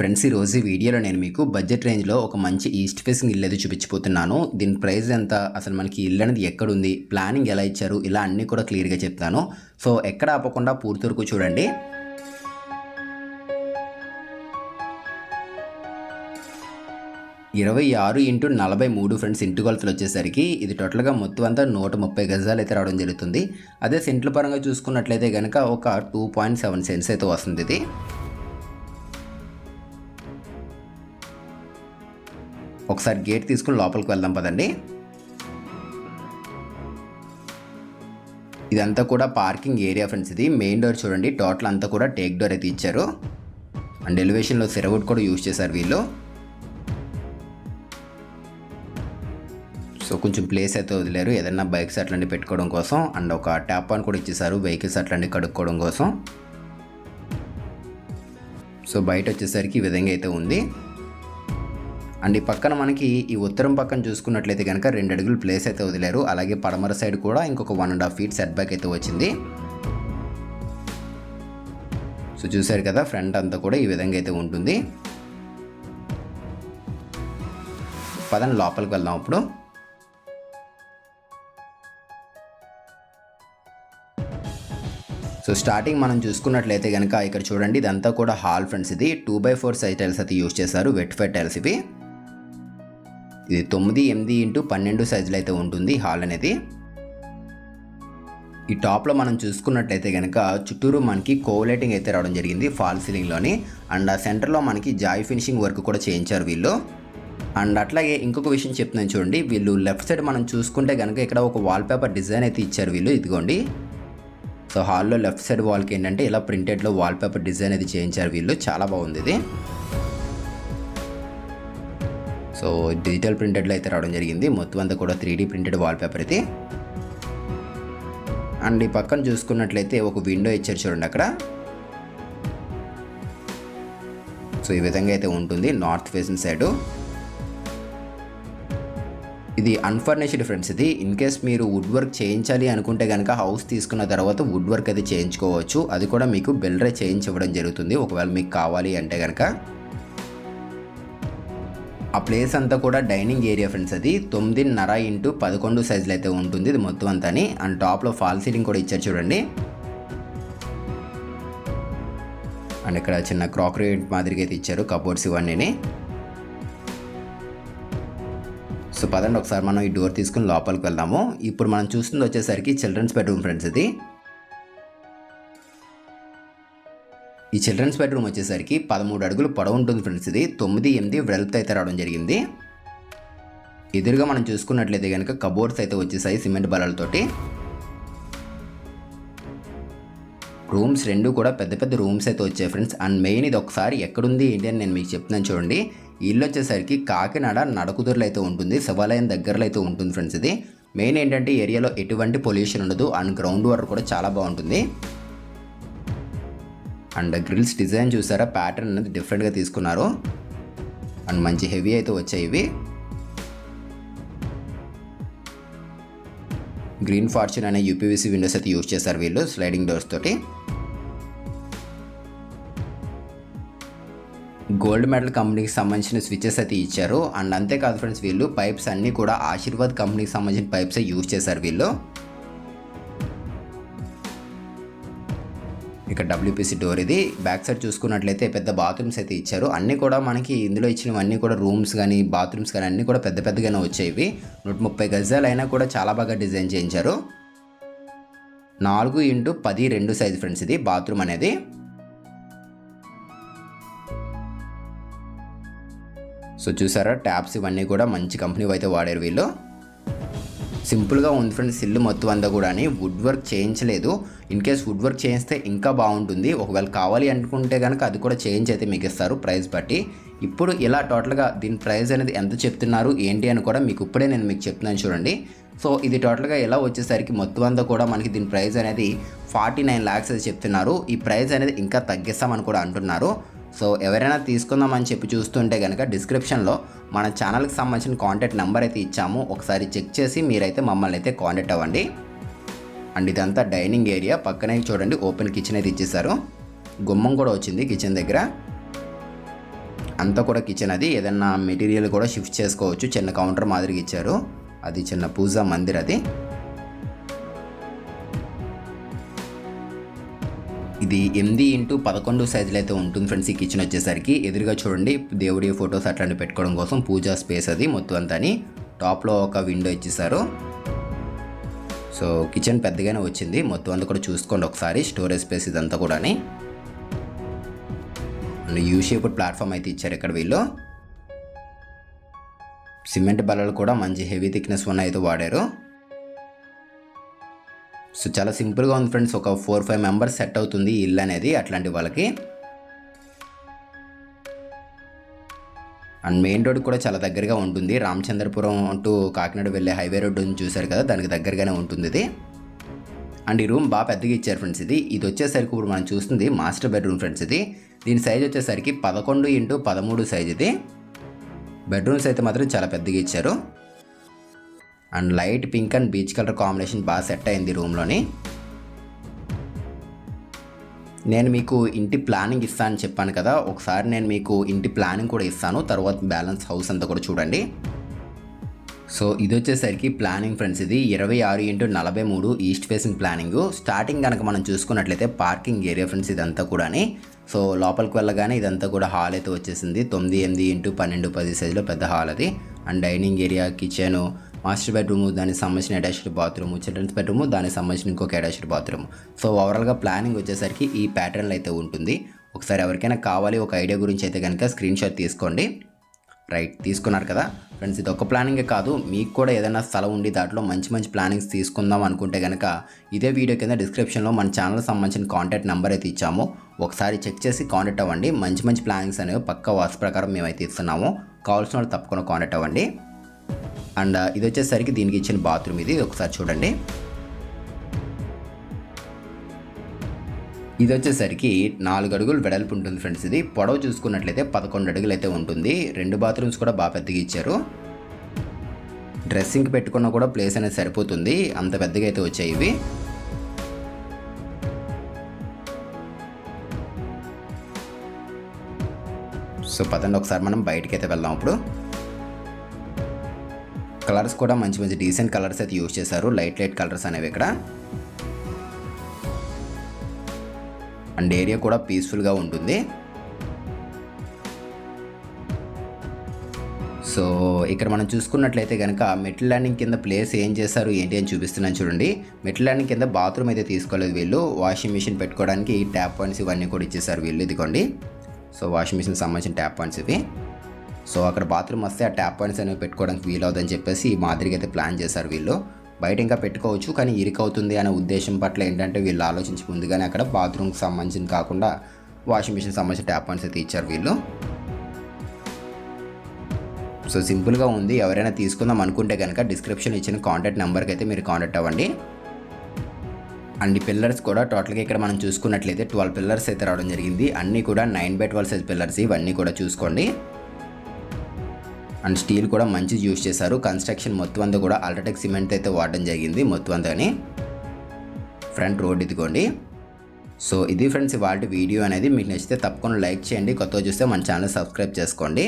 Friends ఈ రోజు ఈ వీడియోలో నేను మీకు బడ్జెట్ రేంజ్లో ఒక మంచి ఈస్ట్ ఫేసింగ్ ఇల్లు అయితే చూపించిపోతున్నాను దీని ప్రైస్ ఎంత? అసలు మనకి ఇల్లు అనేది ఎక్కడుంది? ప్లానింగ్ ఎలా ఇచ్చారు? ఇలా అన్నీ కూడా క్లియర్గా చెప్తాను. సో ఎక్కడ ఆపకుండా పూర్తి వరకు చూడండి. ఇరవై ఆరు ఇంటూ నలభై మూడు ఫ్రెండ్స్ ఇంటి కొలతలు వచ్చేసరికి ఇది టోటల్గా మొత్తం అంతా నూట ముప్పై గజాలు అయితే రావడం జరుగుతుంది. అదే సెంట్ల పరంగా చూసుకున్నట్లయితే కనుక ఒక టూ పాయింట్ సెవెన్ సెంట్స్ అయితే వస్తుంది ఇది. ఒకసారి గేట్ తీసుకుని లోపలికి వెళ్దాం పదండి. ఇదంతా కూడా పార్కింగ్ ఏరియా ఫ్రెండ్స్ ఇది. మెయిన్ డోర్ చూడండి. టోటల్ అంతా కూడా టేక్ డోర్ అయితే ఇచ్చారు. అండ్ ఎలివేషన్లో సిరవుడ్ కూడా యూజ్ చేశారు వీళ్ళు. సో కొంచెం ప్లేస్ అయితే వదిలేరు. ఏదైనా బైక్స్ అట్లాంటివి పెట్టుకోవడం కోసం. అండ్ ఒక ట్యాప్ ఆన్ కూడా ఇచ్చేసారు వెహికల్స్ అట్లాంటివి కడుక్కోవడం కోసం. సో బయట వచ్చేసరికి ఈ విధంగా అయితే ఉంది. అండ్ ఈ పక్కన మనకి ఈ ఉత్తరం పక్కన చూసుకున్నట్లయితే కనుక రెండు అడుగులు ప్లేస్ అయితే వదిలేరు. అలాగే పడమర సైడ్ కూడా ఇంకొక one and half feet set back అయితే వచ్చింది. సో చూసారు కదా ఫ్రంట్ అంతా కూడా ఈ విధంగా అయితే ఉంటుంది. పదండి లోపలికి వెళ్దాం ఇప్పుడు సో స్టార్టింగ్ మనం చూసుకున్నట్లయితే కనుక ఇక్కడ చూడండి ఇదంతా కూడా హాల్ ఫ్రెండ్స్ ఇది. Two by four size tiles అయితే యూజ్ చేశారు వెట్ ఫైట్ టైల్స్ ఇవి. ఇది తొమ్మిది ఎనిమిది ఇంటూ పన్నెండు సైజులు అయితే ఉంటుంది హాల్ అనేది. ఈ టాప్లో మనం చూసుకున్నట్లయితే కనుక చుట్టూరు మనకి కోలైటింగ్ అయితే రావడం జరిగింది ఫాల్ సీలింగ్లోని. అండ్ ఆ సెంటర్లో మనకి జాయ్ ఫినిషింగ్ వర్క్ కూడా చేయించారు వీళ్ళు. అండ్ అట్లాగే ఇంకొక విషయం చెప్తున్నాను చూడండి. వీళ్ళు లెఫ్ట్ సైడ్ మనం చూసుకుంటే కనుక ఇక్కడ ఒక వాల్ పేపర్ డిజైన్ అయితే ఇచ్చారు వీళ్ళు ఇదిగోండి. సో హాల్లో లెఫ్ట్ సైడ్ వాల్కి ఏంటంటే ఇలా ప్రింటెడ్లో వాల్ పేపర్ డిజైన్ అయితే చేయించారు వీళ్ళు. చాలా బాగుంది ఇది. సో డిజిటల్ ప్రింటెడ్లో అయితే రావడం జరిగింది. మొత్తం అంతా కూడా three D printed wall paper and ఈ పక్కన చూసుకున్నట్లయితే ఒక విండో ఇచ్చారు చూడండి అక్కడ. సో ఈ విధంగా అయితే ఉంటుంది. నార్త్ ఫేసింగ్ సైడు ఇది అన్ఫర్నిష్డ్ ఫ్రెండ్స్ ఇది. ఇన్ కేస్ మీరు వుడ్ వర్క్ చేయించాలి అనుకుంటే కనుక హౌస్ తీసుకున్న తర్వాత వుడ్ వర్క్ అది చేయించుకోవచ్చు. అది కూడా మీకు బెల్రే చేయించి ఇవ్వడం జరుగుతుంది. ఒకవేళ మీకు కావాలి అంటే కనుక ఆ ప్లేస్ అంతా కూడా డైనింగ్ ఏరియా ఫ్రెండ్స్ అది. తొమ్మిదిన్నర ఇంటూ పదకొండు సైజులు అయితే ఉంటుంది ఇది మొత్తం అంతాని. అండ్ టాప్లో ఫాల్ సీలింగ్ కూడా ఇచ్చారు చూడండి. అండ్ ఇక్కడ చిన్న క్రాకరీ మాదిరిగా అయితే ఇచ్చారు కబోర్డ్స్ ఇవన్నీ సో పదండి ఒకసారి మనం ఈ డోర్ తీసుకుని లోపలికి వెళ్దాము. ఇప్పుడు మనం చూస్తుంది వచ్చేసరికి చిల్డ్రన్స్ బెడ్రూమ్ ఫ్రెండ్స్ ఇది. ఈ చిల్డ్రన్స్ బెడ్రూమ్ వచ్చేసరికి పదమూడు అడుగులు పొడవు ఉంటుంది ఫ్రెండ్స్ ఇది. తొమ్మిది ఎనిమిది వెడల్పు అయితే రావడం జరిగింది. ఎదురుగా మనం చూసుకున్నట్లయితే కనుక కబోర్డ్స్ అయితే వచ్చేసాయి సిమెంట్ బలాలతోటి రూమ్స్ రెండు కూడా పెద్ద పెద్ద రూమ్స్ అయితే వచ్చాయి ఫ్రెండ్స్. అండ్ మెయిన్ ఇది ఒకసారి ఎక్కడుంది ఏంటి అని నేను మీకు చెప్తున్నాను చూడండి. ఇల్లు వచ్చేసరికి కాకినాడ నడకుదురులో అయితే ఉంటుంది. శివాలయం దగ్గరలో అయితే ఉంటుంది ఫ్రెండ్స్ ఇది. మెయిన్ ఏంటంటే ఏరియాలో ఎటువంటి పొల్యూషన్ ఉండదు. అండ్ గ్రౌండ్ వాటర్ కూడా చాలా బాగుంటుంది. అండ్ గ్రిల్స్ డిజైన్ చూసారా? ప్యాటర్న్ అనేది డిఫరెంట్గా తీసుకున్నారు. అండ్ మంచి హెవీ అయితే వచ్చాయి ఇవి. గ్రీన్ ఫార్చ్యూన్ అనే యూపీవీసీ విండోస్ అయితే యూజ్ చేశారు వీళ్ళు స్లైడింగ్ డోర్స్ తోటి. గోల్డ్ మెడల్ కంపెనీకి సంబంధించిన స్విచెస్ అయితే ఇచ్చారు. అండ్ అంతేకాదు ఫ్రెండ్స్ వీళ్ళు పైప్స్ అన్నీ కూడా ఆశీర్వాద్ కంపెనీకి సంబంధించిన పైప్స్ యూజ్ చేశారు వీళ్ళు. ఇక్కడ డబ్ల్యూపీసీ డోర్ ఇది. బ్యాక్ సైడ్ చూసుకున్నట్లయితే పెద్ద బాత్రూమ్స్ అయితే ఇచ్చారు. అన్నీ కూడా మనకి ఇందులో ఇచ్చినవన్నీ కూడా రూమ్స్ కానీ బాత్రూమ్స్ కానీ అన్నీ కూడా పెద్ద పెద్దగానే వచ్చేవి. నూట ముప్పై గజాలు అయినా కూడా చాలా బాగా డిజైన్ చేయించారు. నాలుగు ఇంటూ పది రెండు సైజ్ ఫ్రెండ్స్ ఇది బాత్రూమ్ అనేది. సో చూసారా ట్యాప్స్ ఇవన్నీ కూడా మంచి కంపెనీ అయితే వాడారు వీళ్ళు. సింపుల్గా ఉంది ఫ్రెండ్స్ ఇల్లు మొత్తం అంతా కూడా వుడ్ వర్క్ చేయించలేదు. ఇన్ కేస్ వుడ్ వర్క్ చేయిస్తే ఇంకా బాగుంటుంది. ఒకవేళ కావాలి అనుకుంటే కనుక అది కూడా చేంజ్ అయితే మీకు ఇస్తారు ప్రైస్ బట్టి. ఇప్పుడు ఇలా టోటల్గా దీని ప్రైస్ అనేది ఎంత చెప్తున్నారు ఏంటి అని కూడా మీకు ఇప్పుడే నేను మీకు చెప్తున్నాను చూడండి. సో ఇది టోటల్గా ఎలా వచ్చేసరికి మొత్తం అంతా కూడా మనకి దీని ప్రైస్ అనేది ఫార్టీ నైన్ ల్యాక్స్ అయితే చెప్తున్నారు. ఈ ప్రైస్ అనేది ఇంకా తగ్గిస్తామని కూడా అంటున్నారు. సో ఎవరైనా తీసుకుందామని చెప్పి చూస్తుంటే కనుక డిస్క్రిప్షన్లో మన ఛానల్కి సంబంధించిన కాంటాక్ట్ నెంబర్ అయితే ఇచ్చాము. ఒకసారి చెక్ చేసి మీరైతే మమ్మల్ని అయితే కాంటాక్ట్ అవ్వండి. అండ్ ఇదంతా డైనింగ్ ఏరియా. పక్కనే చూడండి ఓపెన్ కిచెన్ అయితే ఇచ్చేసారు గుమ్మం కూడా వచ్చింది కిచెన్ దగ్గర. అంతా కూడా కిచెన్ అది. ఏదన్నా మెటీరియల్ కూడా షిఫ్ట్ చేసుకోవచ్చు. చిన్న కౌంటర్ మాదిరిగా ఇచ్చారు. అది చిన్న పూజా మందిర్ అది. ఇది ఎనిమిది ఇంటూ పదకొండు సైజులు అయితే ఉంటుంది ఫ్రెండ్స్ ఈ కిచెన్ వచ్చేసరికి ఎదురుగా చూడండి దేవుడి ఫొటోస్ అట్లాంటివి పెట్టుకోవడం కోసం పూజా స్పేస్ అది మొత్తం అంతా అని టాప్లో ఒక విండో ఇచ్చేసారు సో కిచెన్ పెద్దగానే వచ్చింది. మొత్తం అంతా కూడా చూసుకోండి ఒకసారి స్టోరేజ్ స్పేస్ ఇదంతా కూడా యూ షేప్డ్ ప్లాట్ఫామ్ అయితే ఇచ్చారు ఇక్కడ వీళ్ళు. సిమెంట్ బల్లలు కూడా మంచి హెవీ థిక్నెస్ ఉన్న అయితే వాడారు. సో చాలా సింపుల్గా ఉంది ఫ్రెండ్స్. ఒక ఫోర్ ఫైవ్ మెంబర్స్ సెట్ అవుతుంది ఇల్లు అనేది అట్లాంటి వాళ్ళకి. అండ్ మెయిన్ రోడ్ కూడా చాలా దగ్గరగా ఉంటుంది. రామచంద్రపురం టు కాకినాడ వెళ్ళే హైవే రోడ్డు చూశారు కదా దానికి దగ్గరగానే ఉంటుంది ఇది. అండ్ ఈ రూమ్ బాగా పెద్దగా ఇచ్చారు ఫ్రెండ్స్ ఇది. ఇది వచ్చేసరికి ఇప్పుడు మనం చూస్తుంది మాస్టర్ బెడ్రూమ్ ఫ్రెండ్స్ ఇది. దీని సైజ్ వచ్చేసరికి పదకొండు ఇంటూ పదమూడు సైజ్ ఇది. బెడ్రూమ్స్ అయితే మాత్రం చాలా పెద్దగా ఇచ్చారు. And light pink and beach colour combination బాగా సెట్ అయింది రూమ్లోని. నేను మీకు ఇంటి ప్లానింగ్ ఇస్తాను చెప్పాను కదా ఒకసారి నేను మీకు ఇంటి ప్లానింగ్ కూడా ఇస్తాను తర్వాత బ్యాలెన్స్ హౌస్ అంతా కూడా చూడండి. సో ఇది వచ్చేసరికి ప్లానింగ్ ఫ్రెండ్స్ ఇది ఇరవై ఆరు ఇంటూ నలభై మూడు ఈస్ట్ ఫేసింగ్ ప్లానింగ్. స్టార్టింగ్ కనుక మనం చూసుకున్నట్లయితే పార్కింగ్ ఏరియా ఫ్రెండ్స్ ఇదంతా కూడాని. సో లోపలికి వెళ్ళగానే ఇదంతా కూడా హాల్ అయితే వచ్చేసింది తొమ్మిది ఎనిమిది ఇంటూ పన్నెండు పది సైజులో పెద్ద హాల్ అది. And dining area kitchen master bedroom దానికి సంబంధించిన అటాచ్డ్ బాత్రూమ్ చిల్డ్రన్స్ బెడ్రూమ్ దానికి సంబంధించిన ఇంకొక అటాచ్డ్ బాత్రూమ్. సో ఓవరాల్గా ప్లానింగ్ వచ్చేసరికి ఈ ప్యాటర్న్లో అయితే ఉంటుంది. ఒకసారి ఎవరికైనా కావాలి ఒక ఐడియా గురించి అయితే కనుక స్క్రీన్ షాట్ తీసుకోండి. రైట్ తీసుకున్నారు కదా? ఫ్రెండ్స్ ఇది ఒక ప్లానింగే కాదు. మీకు కూడా ఏదైనా స్థలం ఉండి దాంట్లో మంచి మంచి ప్లానింగ్స్ తీసుకుందాం అనుకుంటే కనుక ఇదే వీడియో కింద డిస్క్రిప్షన్లో మన ఛానల్ సంబంధించిన కాంటాక్ట్ నెంబర్ అయితే ఇచ్చాము. ఒకసారి చెక్ చేసి కాంటాక్ట్ అవ్వండి. మంచి మంచి ప్లానింగ్స్ అనేవి పక్క వాస్తు ప్రకారం మేమైతే ఇస్తున్నాము. కావాల్సిన వాళ్ళు తప్పకుండా కాంటాక్ట్ అవ్వండి. అండ్ ఇది వచ్చేసరికి దీనికి ఇచ్చిన బాత్రూమ్ ఇది. ఒకసారి చూడండి. ఇది వచ్చేసరికి నాలుగు అడుగులు వెడల్పు ఉంటుంది ఫ్రెండ్స్ ఇది. పొడవు చూసుకున్నట్లయితే పదకొండు అడుగులు అయితే ఉంటుంది. రెండు బాత్రూమ్స్ కూడా బాగా పెద్దగా ఇచ్చారు. డ్రెస్సింగ్ పెట్టుకున్న కూడా ప్లేస్ అనేది సరిపోతుంది. అంత పెద్దగా అయితే వచ్చాయి ఇవి. సో పదండి ఒకసారి మనం బయటకి అయితే వెళ్దాం ఇప్పుడు. కలర్స్ కూడా మంచి మంచి డీసెంట్ కలర్స్ అయితే యూజ్ చేశారు. లైట్ లైట్ కలర్స్ అనేవి ఇక్కడ. అండ్ ఏరియా కూడా పీస్ఫుల్గా ఉంటుంది. సో ఇక్కడ మనం చూసుకున్నట్లయితే కనుక మెట్ల ల్యాండింగ్ కింద ప్లేస్ ఏం చేశారు ఏంటి అని చూపిస్తున్నాను చూడండి. మెట్ల ల్యాండింగ్ కింద బాత్రూమ్ అయితే తీసుకోలేదు వీళ్ళు. వాషింగ్ మిషన్ పెట్టుకోవడానికి ట్యాప్ పాయింట్స్ ఇవన్నీ కూడా ఇచ్చేసారు వీళ్ళు. ఇదిగోండి. సో వాషింగ్ మిషన్ సంబంధించిన ట్యాప్ పాయింట్స్ ఇవి. సో అక్కడ బాత్రూమ్ వస్తే ఆ ట్యాప్ పాయింట్స్ అనేవి పెట్టుకోవడానికి వీలవుదని చెప్పేసి ఈ మాదిరిగా అయితే ప్లాన్ చేశారు వీళ్ళు. బయట ఇంకా పెట్టుకోవచ్చు కానీ ఇరుకవుతుంది అనే ఉద్దేశం పట్ల ఏంటంటే వీళ్ళు ఆలోచించి ముందుగానే అక్కడ బాత్రూమ్కి సంబంధించిన కాకుండా వాషింగ్ మిషన్ సంబంధించిన ట్యాప్ పాయింట్స్ అయితే ఇచ్చారు వీళ్ళు. సో సింపుల్గా ఉంది. ఎవరైనా తీసుకుందాం అనుకుంటే కనుక డిస్క్రిప్షన్ ఇచ్చిన కాంటాక్ట్ నెంబర్కి అయితే మీరు కాంటాక్ట్ అవ్వండి. అండ్ ఈ పిల్లర్స్ కూడా టోటల్గా ఇక్కడ మనం చూసుకున్నట్లయితే ట్వెల్వ్ పిల్లర్స్ అయితే రావడం జరిగింది. అన్నీ కూడా nine by twelve size pillars. ఇవన్నీ కూడా చూసుకోండి. అండ్ స్టీల్ కూడా మంచిది యూజ్ చేశారు. కన్స్ట్రక్షన్ మొత్తం అంతా కూడా అల్ట్రాటెక్ సిమెంట్ అయితే వాడడం జరిగింది మొత్తం అంతాని. ఫ్రంట్ రోడ్ ఇదిగోండి. సో ఇది ఫ్రెండ్స్ ఇవాళ వీడియో అనేది. మీకు నచ్చితే తప్పకుండా లైక్ చేయండి. కొత్తగా చూస్తే మన ఛానల్ సబ్స్క్రైబ్ చేసుకోండి.